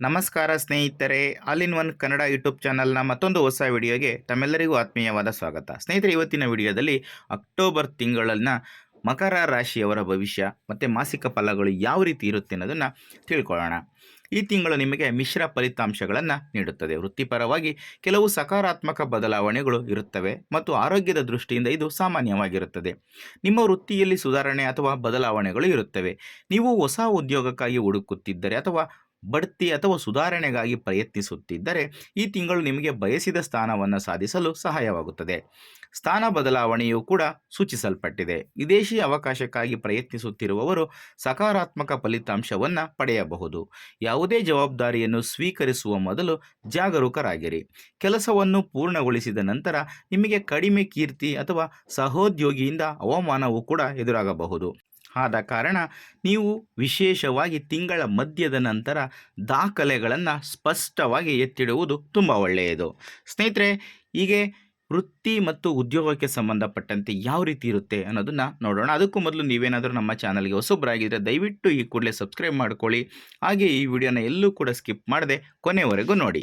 ನಮಸ್ಕಾರ ಸ್ನೇಹಿತರೆ, all in one Kannada YouTube ಚಾನಲ್ನ ಮತ್ತೊಂದು ಹೊಸ ವಿಡಿಯೋಗೆ ತಮ್ಮೆಲ್ಲರಿಗೂ ಆತ್ಮೀಯವಾದ ಸ್ವಾಗತ. ಸ್ನೇಹಿತರೆ, ಇವತ್ತಿನ ವಿಡಿಯೋದಲ್ಲಿ ಅಕ್ಟೋಬರ್ ತಿಂಗಳನ್ನ ಮಕರ ರಾಶಿಯವರ ಭವಿಷ್ಯ ಮತ್ತು ಮಾಸಿಕ ಫಲಗಳು ಯಾವ ರೀತಿ ಇರುತ್ತೆ ಅನ್ನೋದನ್ನು ತಿಳ್ಕೊಳ್ಳೋಣ. ಈ ತಿಂಗಳು ನಿಮಗೆ ಮಿಶ್ರ ಫಲಿತಾಂಶಗಳನ್ನು ನೀಡುತ್ತದೆ. ವೃತ್ತಿಪರವಾಗಿ ಕೆಲವು ಸಕಾರಾತ್ಮಕ ಬದಲಾವಣೆಗಳು ಇರುತ್ತವೆ ಮತ್ತು ಆರೋಗ್ಯದ ದೃಷ್ಟಿಯಿಂದ ಇದು ಸಾಮಾನ್ಯವಾಗಿರುತ್ತದೆ. ನಿಮ್ಮ ವೃತ್ತಿಯಲ್ಲಿ ಸುಧಾರಣೆ ಅಥವಾ ಬದಲಾವಣೆಗಳು ಇರುತ್ತವೆ. ನೀವು ಹೊಸ ಉದ್ಯೋಗಕ್ಕಾಗಿ ಹುಡುಕುತ್ತಿದ್ದರೆ ಅಥವಾ ಬಡ್ತಿ ಅಥವಾ ಸುಧಾರಣೆಗಾಗಿ ಪ್ರಯತ್ನಿಸುತ್ತಿದ್ದರೆ ಈ ತಿಂಗಳು ನಿಮಗೆ ಬಯಸಿದ ಸ್ಥಾನವನ್ನು ಸಾಧಿಸಲು ಸಹಾಯವಾಗುತ್ತದೆ. ಸ್ಥಾನ ಬದಲಾವಣೆಯೂ ಕೂಡ ಸೂಚಿಸಲ್ಪಟ್ಟಿದೆ. ವಿದೇಶಿ ಅವಕಾಶಕ್ಕಾಗಿ ಪ್ರಯತ್ನಿಸುತ್ತಿರುವವರು ಸಕಾರಾತ್ಮಕ ಫಲಿತಾಂಶವನ್ನು ಪಡೆಯಬಹುದು. ಯಾವುದೇ ಜವಾಬ್ದಾರಿಯನ್ನು ಸ್ವೀಕರಿಸುವ ಮೊದಲು ಜಾಗರೂಕರಾಗಿರಿ. ಕೆಲಸವನ್ನು ಪೂರ್ಣಗೊಳಿಸಿದ ನಂತರ ನಿಮಗೆ ಕಡಿಮೆ ಕೀರ್ತಿ ಅಥವಾ ಸಹೋದ್ಯೋಗಿಯಿಂದ ಅವಮಾನವೂ ಕೂಡ ಎದುರಾಗಬಹುದು. ಆದ ಕಾರಣ ನೀವು ವಿಶೇಷವಾಗಿ ತಿಂಗಳ ಮಧ್ಯದ ನಂತರ ದಾಖಲೆಗಳನ್ನು ಸ್ಪಷ್ಟವಾಗಿ ಎತ್ತಿಡುವುದು ತುಂಬ ಒಳ್ಳೆಯದು. ಸ್ನೇಹಿತರೆ, ಹೀಗೆ ವೃತ್ತಿ ಮತ್ತು ಉದ್ಯೋಗಕ್ಕೆ ಸಂಬಂಧಪಟ್ಟಂತೆ ಯಾವ ರೀತಿ ಇರುತ್ತೆ ಅನ್ನೋದನ್ನು ನೋಡೋಣ. ಅದಕ್ಕೂ ಮೊದಲು ನೀವೇನಾದರೂ ನಮ್ಮ ಚಾನಲ್ಗೆ ಹೊಸೊಬ್ಬರಾಗಿದ್ದರೆ ದಯವಿಟ್ಟು ಈ ಕೂಡಲೇ ಸಬ್ಸ್ಕ್ರೈಬ್ ಮಾಡ್ಕೊಳ್ಳಿ. ಹಾಗೆ ಈ ವಿಡಿಯೋನ ಎಲ್ಲೂ ಕೂಡ ಸ್ಕಿಪ್ ಮಾಡದೆ ಕೊನೆವರೆಗೂ ನೋಡಿ.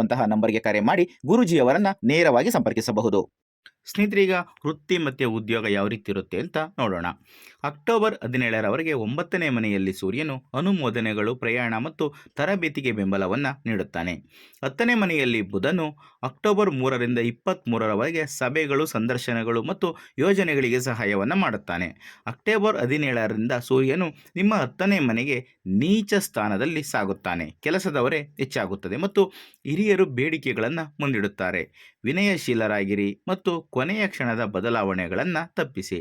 ಇರುವಂತಹ ನಂಬರ್ಗೆ ಕರೆ ಮಾಡಿ ಗುರುಜಿಯವರನ್ನ ನೇರವಾಗಿ ಸಂಪರ್ಕಿಸಬಹುದು. ಸ್ನೇಹಿತರೀಗ ವೃತ್ತಿ ಮತ್ತು ಉದ್ಯೋಗ ಯಾವ ರೀತಿ ಇರುತ್ತೆ ಅಂತ ನೋಡೋಣ. ಅಕ್ಟೋಬರ್ ಹದಿನೇಳರವರೆಗೆ ಒಂಬತ್ತನೇ ಮನೆಯಲ್ಲಿ ಸೂರ್ಯನು ಅನುಮೋದನೆಗಳು, ಪ್ರಯಾಣ ಮತ್ತು ತರಬೇತಿಗೆ ಬೆಂಬಲವನ್ನು ನೀಡುತ್ತಾನೆ. ಹತ್ತನೇ ಮನೆಯಲ್ಲಿ ಬುಧನು ಅಕ್ಟೋಬರ್ ಮೂರರಿಂದ ಇಪ್ಪತ್ತ್ಮೂರರವರೆಗೆ ಸಭೆಗಳು, ಸಂದರ್ಶನಗಳು ಮತ್ತು ಯೋಜನೆಗಳಿಗೆ ಸಹಾಯವನ್ನು ಮಾಡುತ್ತಾನೆ. ಅಕ್ಟೋಬರ್ ಹದಿನೇಳರಿಂದ ಸೂರ್ಯನು ನಿಮ್ಮ ಹತ್ತನೇ ಮನೆಗೆ ನೀಚ ಸ್ಥಾನದಲ್ಲಿ ಸಾಗುತ್ತಾನೆ. ಕೆಲಸದವರೇ ಹೆಚ್ಚಾಗುತ್ತದೆ ಮತ್ತು ಹಿರಿಯರು ಬೇಡಿಕೆಗಳನ್ನು ಮುಂದಿಡುತ್ತಾರೆ. ವಿನಯಶೀಲರಾಗಿರಿ ಮತ್ತು ಕೊನೆಯ ಕ್ಷಣದ ಬದಲಾವಣೆಗಳನ್ನು ತಪ್ಪಿಸಿ.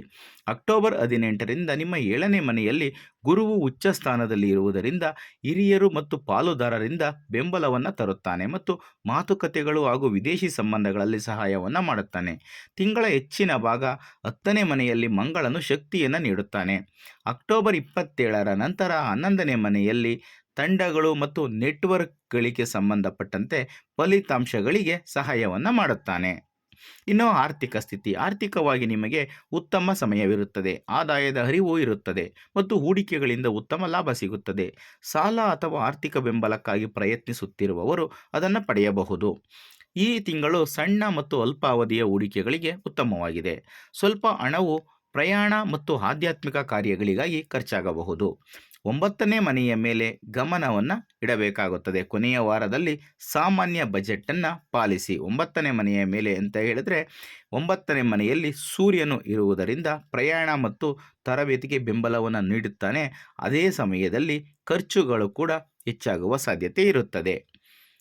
ಅಕ್ಟೋಬರ್ ಹದಿನೆಂಟರಿಂದ ನಿಮ್ಮ ಏಳನೇ ಮನೆಯಲ್ಲಿ ಗುರುವು ಉಚ್ಚ ಸ್ಥಾನದಲ್ಲಿ ಇರುವುದರಿಂದ ಹಿರಿಯರು ಮತ್ತು ಪಾಲುದಾರರಿಂದ ಬೆಂಬಲವನ್ನು ತರುತ್ತಾನೆ ಮತ್ತು ಮಾತುಕತೆಗಳು ಹಾಗೂ ವಿದೇಶಿ ಸಂಬಂಧಗಳಲ್ಲಿ ಸಹಾಯವನ್ನು ಮಾಡುತ್ತಾನೆ. ತಿಂಗಳ ಹೆಚ್ಚಿನ ಭಾಗ ಹತ್ತನೇ ಮನೆಯಲ್ಲಿ ಮಂಗಳನು ಶಕ್ತಿಯನ್ನು ನೀಡುತ್ತಾನೆ. ಅಕ್ಟೋಬರ್ ಇಪ್ಪತ್ತೇಳರ ನಂತರ ಹನ್ನೊಂದನೇ ಮನೆಯಲ್ಲಿ ತಂಡಗಳು ಮತ್ತು ನೆಟ್ವರ್ಕ್ಗಳಿಗೆ ಸಂಬಂಧಪಟ್ಟಂತೆ ಫಲಿತಾಂಶಗಳಿಗೆ ಸಹಾಯವನ್ನು ಮಾಡುತ್ತಾನೆ. ಇನ್ನು ಆರ್ಥಿಕ ಸ್ಥಿತಿ ಆರ್ಥಿಕವಾಗಿ ನಿಮಗೆ ಉತ್ತಮ ಸಮಯವಿರುತ್ತದೆ. ಆದಾಯದ ಹರಿವು ಇರುತ್ತದೆ ಮತ್ತು ಹೂಡಿಕೆಗಳಿಂದ ಉತ್ತಮ ಲಾಭ ಸಿಗುತ್ತದೆ. ಸಾಲ ಅಥವಾ ಆರ್ಥಿಕ ಬೆಂಬಲಕ್ಕಾಗಿ ಪ್ರಯತ್ನಿಸುತ್ತಿರುವವರು ಅದನ್ನು ಪಡೆಯಬಹುದು. ಈ ತಿಂಗಳು ಸಣ್ಣ ಮತ್ತು ಅಲ್ಪಾವಧಿಯ ಹೂಡಿಕೆಗಳಿಗೆ ಉತ್ತಮವಾಗಿದೆ. ಸ್ವಲ್ಪ ಹಣವು ಪ್ರಯಾಣ ಮತ್ತು ಆಧ್ಯಾತ್ಮಿಕ ಕಾರ್ಯಗಳಿಗಾಗಿ ಖರ್ಚಾಗಬಹುದು. ಒಂಬತ್ತನೇ ಮನೆಯ ಮೇಲೆ ಗಮನವನ್ನು ಇಡಬೇಕಾಗುತ್ತದೆ. ಕೊನೆಯ ವಾರದಲ್ಲಿ ಸಾಮಾನ್ಯ ಬಜೆಟನ್ನು ಪಾಲಿಸಿ ಒಂಬತ್ತನೇ ಮನೆಯ ಮೇಲೆ ಅಂತ ಹೇಳಿದರೆ ಒಂಬತ್ತನೇ ಮನೆಯಲ್ಲಿ ಸೂರ್ಯನು ಇರುವುದರಿಂದ ಪ್ರಯಾಣ ಮತ್ತು ತರಬೇತಿಗೆ ಬೆಂಬಲವನ್ನು ನೀಡುತ್ತಾನೆ. ಅದೇ ಸಮಯದಲ್ಲಿ ಖರ್ಚುಗಳು ಕೂಡ ಹೆಚ್ಚಾಗುವ ಸಾಧ್ಯತೆ ಇರುತ್ತದೆ.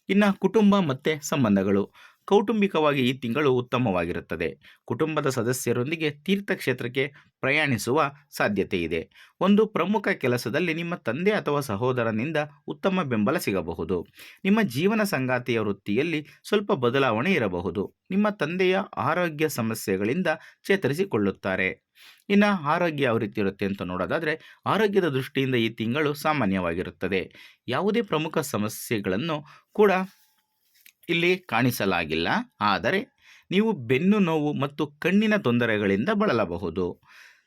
ಇನ್ನು ಕುಟುಂಬ ಮತ್ತು ಸಂಬಂಧಗಳು. ಕೌಟುಂಬಿಕವಾಗಿ ಈ ತಿಂಗಳು ಉತ್ತಮವಾಗಿರುತ್ತದೆ. ಕುಟುಂಬದ ಸದಸ್ಯರೊಂದಿಗೆ ತೀರ್ಥಕ್ಷೇತ್ರಕ್ಕೆ ಪ್ರಯಾಣಿಸುವ ಸಾಧ್ಯತೆ ಇದೆ ಒಂದು ಪ್ರಮುಖ ಕೆಲಸದಲ್ಲಿ ನಿಮ್ಮ ತಂದೆ ಅಥವಾ ಸಹೋದರನಿಂದ ಉತ್ತಮ ಬೆಂಬಲ ಸಿಗಬಹುದು. ನಿಮ್ಮ ಜೀವನ ಸಂಗಾತಿಯ ವೃತ್ತಿಯಲ್ಲಿ ಸ್ವಲ್ಪ ಬದಲಾವಣೆ ಇರಬಹುದು. ನಿಮ್ಮ ತಂದೆಯ ಆರೋಗ್ಯ ಸಮಸ್ಯೆಗಳಿಂದ ಚೇತರಿಸಿಕೊಳ್ಳುತ್ತಾರೆ. ಇನ್ನು ಆರೋಗ್ಯ ಯಾವ ರೀತಿ ಇರುತ್ತೆ ಅಂತ ನೋಡೋದಾದರೆ, ಆರೋಗ್ಯದ ದೃಷ್ಟಿಯಿಂದ ಈ ತಿಂಗಳು ಸಾಮಾನ್ಯವಾಗಿರುತ್ತದೆ. ಯಾವುದೇ ಪ್ರಮುಖ ಸಮಸ್ಯೆಗಳನ್ನು ಕೂಡ ಇಲ್ಲಿ ಕಾಣಿಸಲಾಗಿಲ್ಲ. ಆದರೆ ನೀವು ಬೆನ್ನು ನೋವು ಮತ್ತು ಕಣ್ಣಿನ ತೊಂದರೆಗಳಿಂದ ಬಳಲಬಹುದು.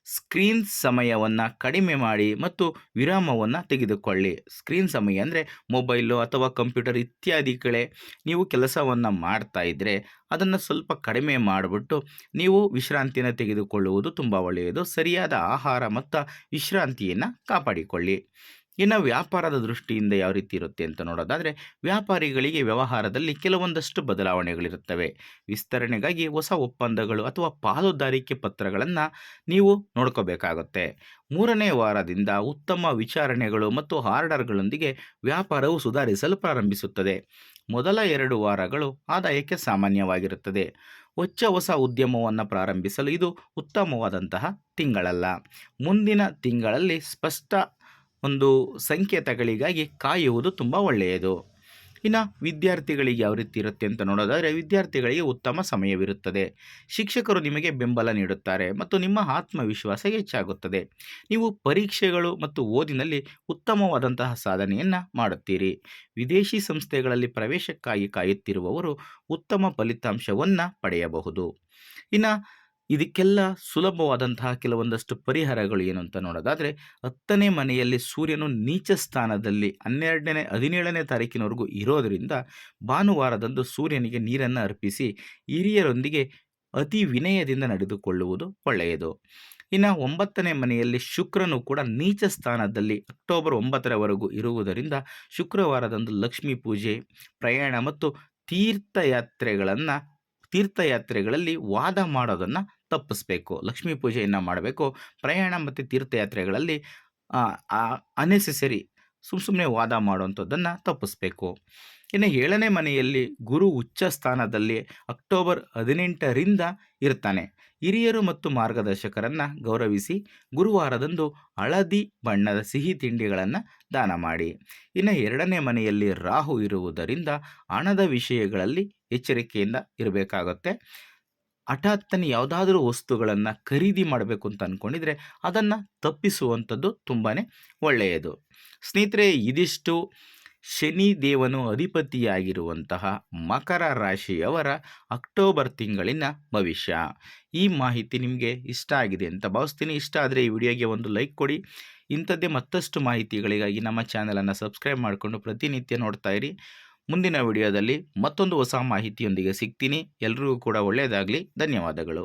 ಸ್ಕ್ರೀನ್ ಸಮಯವನ್ನು ಕಡಿಮೆ ಮಾಡಿ ಮತ್ತು ವಿರಾಮವನ್ನು ತೆಗೆದುಕೊಳ್ಳಿ. ಸ್ಕ್ರೀನ್ ಸಮಯ ಅಂದರೆ ಮೊಬೈಲು ಅಥವಾ ಕಂಪ್ಯೂಟರ್ ಇತ್ಯಾದಿ ನೀವು ಕೆಲಸವನ್ನು ಮಾಡ್ತಾ ಇದ್ದರೆ ಅದನ್ನು ಸ್ವಲ್ಪ ಕಡಿಮೆ ಮಾಡಿಬಿಟ್ಟು ನೀವು ವಿಶ್ರಾಂತಿಯನ್ನು ತೆಗೆದುಕೊಳ್ಳುವುದು ತುಂಬ ಒಳ್ಳೆಯದು. ಸರಿಯಾದ ಆಹಾರ ಮತ್ತು ವಿಶ್ರಾಂತಿಯನ್ನು ಕಾಪಾಡಿಕೊಳ್ಳಿ. ಇನ್ನು ವ್ಯಾಪಾರದ ದೃಷ್ಟಿಯಿಂದ ಯಾವ ರೀತಿ ಇರುತ್ತೆ ಅಂತ ನೋಡೋದಾದರೆ, ವ್ಯಾಪಾರಿಗಳಿಗೆ ವ್ಯವಹಾರದಲ್ಲಿ ಕೆಲವೊಂದಷ್ಟು ಬದಲಾವಣೆಗಳಿರುತ್ತವೆ. ವಿಸ್ತರಣೆಗಾಗಿ ಹೊಸ ಒಪ್ಪಂದಗಳು ಅಥವಾ ಪಾಲುದಾರಿಕೆ ಪತ್ರಗಳನ್ನು ನೀವು ನೋಡ್ಕೋಬೇಕಾಗುತ್ತೆ. ಮೂರನೇ ವಾರದಿಂದ ಉತ್ತಮ ವಿಚಾರಣೆಗಳು ಮತ್ತು ಆರ್ಡರ್ಗಳೊಂದಿಗೆ ವ್ಯಾಪಾರವು ಸುಧಾರಿಸಲು ಪ್ರಾರಂಭಿಸುತ್ತದೆ. ಮೊದಲ ಎರಡು ವಾರಗಳು ಆದಾಯಕ್ಕೆ ಸಾಮಾನ್ಯವಾಗಿರುತ್ತದೆ. ಹೊಚ್ಚ ಹೊಸ ಉದ್ಯಮವನ್ನು ಪ್ರಾರಂಭಿಸಲು ಇದು ಉತ್ತಮವಾದಂತಹ ತಿಂಗಳಲ್ಲ. ಮುಂದಿನ ತಿಂಗಳಲ್ಲಿ ಸ್ಪಷ್ಟ ಒಂದು ಸಂಕೇತಗಳಿಗಾಗಿ ಕಾಯುವುದು ತುಂಬ ಒಳ್ಳೆಯದು. ಇನ್ನು ವಿದ್ಯಾರ್ಥಿಗಳಿಗೆ ಯಾವ ರೀತಿ ಇರುತ್ತೆ ಅಂತ ನೋಡೋದಾದರೆ ವಿದ್ಯಾರ್ಥಿಗಳಿಗೆ ಉತ್ತಮ ಸಮಯವಿರುತ್ತದೆ. ಶಿಕ್ಷಕರು ನಿಮಗೆ ಬೆಂಬಲ ನೀಡುತ್ತಾರೆ ಮತ್ತು ನಿಮ್ಮ ಆತ್ಮವಿಶ್ವಾಸ ಹೆಚ್ಚಾಗುತ್ತದೆ. ನೀವು ಪರೀಕ್ಷೆಗಳು ಮತ್ತು ಓದಿನಲ್ಲಿ ಉತ್ತಮವಾದಂತಹ ಸಾಧನೆಯನ್ನು ಮಾಡುತ್ತೀರಿ. ವಿದೇಶಿ ಸಂಸ್ಥೆಗಳಲ್ಲಿ ಪ್ರವೇಶಕ್ಕಾಗಿ ಕಾಯುತ್ತಿರುವವರು ಉತ್ತಮ ಫಲಿತಾಂಶವನ್ನು ಪಡೆಯಬಹುದು. ಇನ್ನು ಇದಕ್ಕೆಲ್ಲ ಸುಲಭವಾದಂತಹ ಕೆಲವೊಂದಷ್ಟು ಪರಿಹಾರಗಳು ಏನು ಅಂತ ನೋಡೋದಾದರೆ, ಹತ್ತನೇ ಮನೆಯಲ್ಲಿ ಸೂರ್ಯನು ನೀಚ ಸ್ಥಾನದಲ್ಲಿ ಹನ್ನೆರಡನೇ, ಹದಿನೇಳನೇ ತಾರೀಕಿನವರೆಗೂ ಇರೋದರಿಂದ ಭಾನುವಾರದಂದು ಸೂರ್ಯನಿಗೆ ನೀರನ್ನು ಅರ್ಪಿಸಿ ಹಿರಿಯರೊಂದಿಗೆ ಅತಿ ವಿನಯದಿಂದ ನಡೆದುಕೊಳ್ಳುವುದು ಒಳ್ಳೆಯದು. ಇನ್ನು ಒಂಬತ್ತನೇ ಮನೆಯಲ್ಲಿ ಶುಕ್ರನು ಕೂಡ ನೀಚ ಸ್ಥಾನದಲ್ಲಿ ಅಕ್ಟೋಬರ್ ಒಂಬತ್ತರವರೆಗೂ ಇರುವುದರಿಂದ ಶುಕ್ರವಾರದಂದು ಲಕ್ಷ್ಮೀ ಪೂಜೆ, ಪ್ರಯಾಣ ಮತ್ತು ತೀರ್ಥಯಾತ್ರೆಗಳನ್ನು, ತೀರ್ಥಯಾತ್ರೆಗಳಲ್ಲಿ ವಾದ ಮಾಡೋದನ್ನು ತಪ್ಪಿಸ್ಬೇಕು, ಲಕ್ಷ್ಮೀ ಪೂಜೆಯನ್ನು ಮಾಡಬೇಕು, ಪ್ರಯಾಣ ಮತ್ತು ತೀರ್ಥಯಾತ್ರೆಗಳಲ್ಲಿ ಅನೆಸೆಸರಿ ಸುಮ್ಮ ಸುಮ್ಮನೆ ವಾದ ಮಾಡುವಂಥದ್ದನ್ನು ತಪ್ಪಿಸ್ಬೇಕು. ಇನ್ನು ಏಳನೇ ಮನೆಯಲ್ಲಿ ಗುರು ಉಚ್ಚ ಸ್ಥಾನದಲ್ಲಿ ಅಕ್ಟೋಬರ್ ಹದಿನೆಂಟರಿಂದ ಇರ್ತಾನೆ. ಹಿರಿಯರು ಮತ್ತು ಮಾರ್ಗದರ್ಶಕರನ್ನು ಗೌರವಿಸಿ ಗುರುವಾರದಂದು ಹಳದಿ ಬಣ್ಣದ ಸಿಹಿ ತಿಂಡಿಗಳನ್ನು ದಾನ ಮಾಡಿ. ಇನ್ನು ಎರಡನೇ ಮನೆಯಲ್ಲಿ ರಾಹು ಇರುವುದರಿಂದ ಹಣದ ವಿಷಯಗಳಲ್ಲಿ ಎಚ್ಚರಿಕೆಯಿಂದ ಇರಬೇಕಾಗುತ್ತೆ. ಹಠಾತ್ತನೆ ಯಾವುದಾದ್ರೂ ವಸ್ತುಗಳನ್ನು ಖರೀದಿ ಮಾಡಬೇಕು ಅಂತ ಅಂದ್ಕೊಂಡಿದ್ರೆ ಅದನ್ನು ತಪ್ಪಿಸುವಂಥದ್ದು ತುಂಬಾ ಒಳ್ಳೆಯದು. ಸ್ನೇಹಿತರೆ, ಇದಿಷ್ಟು ಶನಿ ದೇವನು ಅಧಿಪತಿಯಾಗಿರುವಂತಹ ಮಕರ ರಾಶಿಯವರ ಅಕ್ಟೋಬರ್ ತಿಂಗಳಿನ ಭವಿಷ್ಯ. ಈ ಮಾಹಿತಿ ನಿಮಗೆ ಇಷ್ಟ ಆಗಿದೆ ಅಂತ ಭಾವಿಸ್ತೀನಿ. ಇಷ್ಟ ಆದರೆ ಈ ವಿಡಿಯೋಗೆ ಒಂದು ಲೈಕ್ ಕೊಡಿ. ಇಂಥದ್ದೇ ಮತ್ತಷ್ಟು ಮಾಹಿತಿಗಳಿಗಾಗಿ ನಮ್ಮ ಚಾನಲನ್ನು ಸಬ್ಸ್ಕ್ರೈಬ್ ಮಾಡಿಕೊಂಡು ಪ್ರತಿನಿತ್ಯ ನೋಡ್ತಾ ಇರಿ. ಮುಂದಿನ ವಿಡಿಯೋದಲ್ಲಿ ಮತ್ತೊಂದು ಹೊಸ ಮಾಹಿತಿಯೊಂದಿಗೆ ಸಿಗ್ತೀನಿ. ಎಲ್ರಿಗೂ ಕೂಡ ಒಳ್ಳೆಯದಾಗಲಿ. ಧನ್ಯವಾದಗಳು.